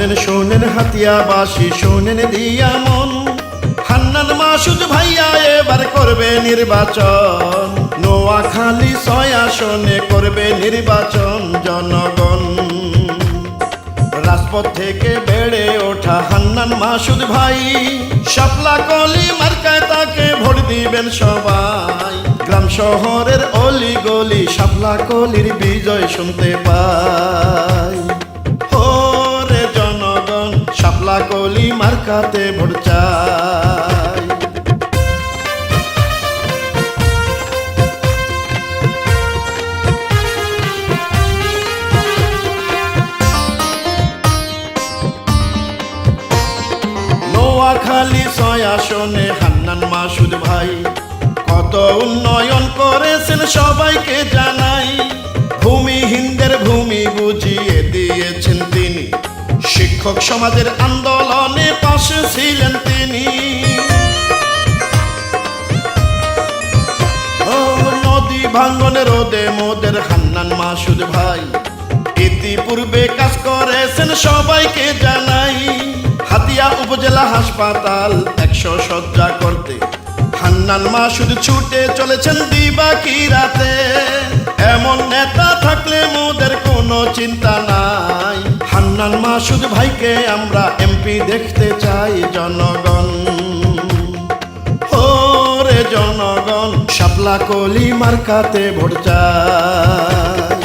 শোনেন শোনেন হাতিয়াবাসী, শোনেন দিয়া মন। হান্নান মাসুদ ভাইয়া এবার করবে নির্বাচন। নোয়াখালী ছয় আসনে করবে নির্বাচন জনগণ। রাজপথ থেকে বেড়ে ওঠা হান্নান মাসুদ ভাই, শাপলা কলি মার্কায় তাকে ভোট দিবেন সবাই। গ্রাম শহরের অলি গলি শাপলা কলির বিজয় শুনতে পাই। শাপলা কলি মার্কাতে ভোট চাই। নোয়াখালী ছয় আসনে হান্নান মাসুদ ভাই, কত উন্নয়ন করেছেন সবাইকে জানাই। ভূমিহীনদের শিক্ষক সমাজের আন্দোলনে পাশে ছিলেন তিনি। নদী ভাঙ্গনে রোদে মোদের হান্নান মাসুদ ভাই, ইতিপূর্বে কাজ করেছেন সবাইকে জানাই। হাতিয়া উপজেলা হাসপাতাল একশো সজ্জা করতে হান্নান মাসুদ ছুটে চলেছেন দিবা কি রাতে। এমন নেতা থাকলে মোদের কোনো চিন্তা নাই। হান্নান মাসুদ ভাইকে আমরা এমপি দেখতে চাই, জনগণ। ওরে জনগণ, শাপলা কলি মার্কাতে ভোট চাই।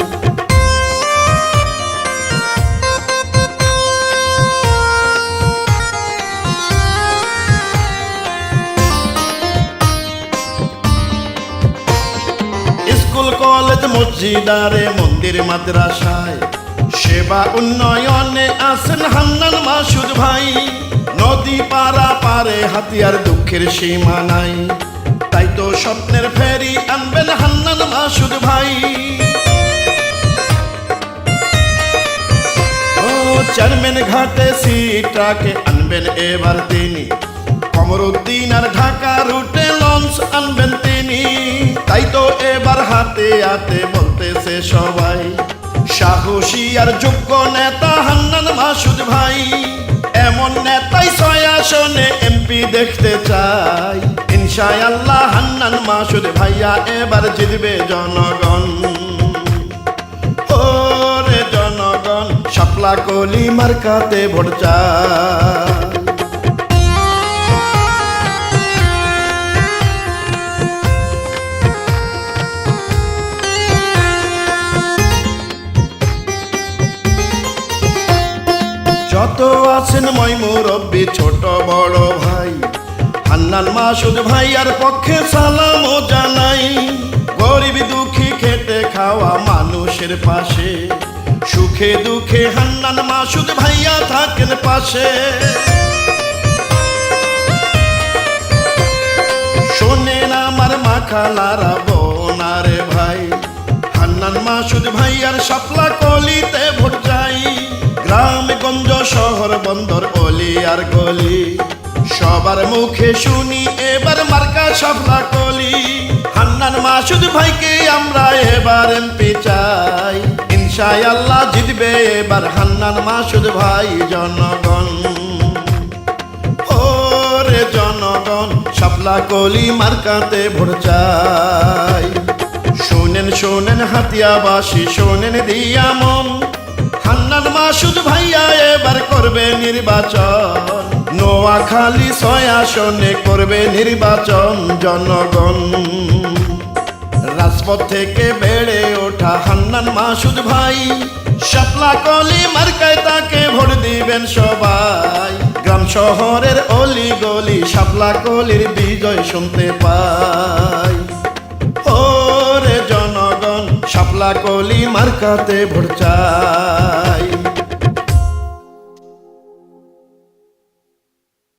স্কুল, কলেজ মসজিদারে মন্দির, মাদ্রাসায় সেবা উন্নয়নে আছেন হান্নান মাসুদ ভাই। নদী পারা পারে হাতিয়ার দুঃখের সীমা নাই। তাই তো স্বপ্নের ফেরি আনবেন হান্নান মাসুদ ভাই। ও চেয়ারম্যান ঘাটে সিটাকে আনবেন এবার তিনি। কমরুদ্দিন আর ঢাকা রুটে লঞ্চ আনবেন তিনি। তাই তো এবার হাতে হাতে বলতেছে সবাই। সাহসী আর যোগ্য নেতা হান্নান মাসুদ ভাই। এমন নেতাই ছয় আসনে এমপি দেখতে চাই। ইনশাই আল্লাহ হান্নান মাসুদ ভাইয়া এবার জিতবে জনগণ। ওরে জনগণ, শাপলা কলি মার্কাতে ভোট চাই। যত আছেন মই মুরব্বী ছোট বড় ভাই। হান্নান মাসুদ ভাই আর পক্ষে সালাম ও জানাই। গরিব দুঃখী খেতে খাওয়া মানুষের পাশে। সুখে দুঃখে হান্নান মাসুদ ভাইয়া থাকেন পাশে। শোনেন আমার মাখালারা বোনারে ভাই। হান্নান মাসুদ ভাইয়ার শাপলা বন্দর অলি আর গলি। সবার মুখে শুনি, এবার মার্কা শাপলা কলি। হান্নান মাসুদ ভাইকে আমরা এবার এমপি চাই। ইনশাই আল্লাহ জিতবে এবার হান্নান মাসুদ ভাই জনগণ। ওরে জনগণ, শাপলা কলি মার্কাতে ভোট চাই। শোনেন শোনেন হাতিয়াবাসী, শোনেন দিয়া মন। করবে নির্বাচন। নোয়াখালী ছয় আসনে করবে নির্বাচন জনগণ। রাজপথ থেকে বেড়ে ওঠা হান্নান মাসুদ ভাই, শাপলা কলি মার্কায় তাকে ভোট দিবেন সবাই। গ্রাম শহরের অলি গলি শাপলা কলির বিজয় শুনতে পাই। ওরে জনগণ, শাপলা কলি মার্কাতে ভোট চাই।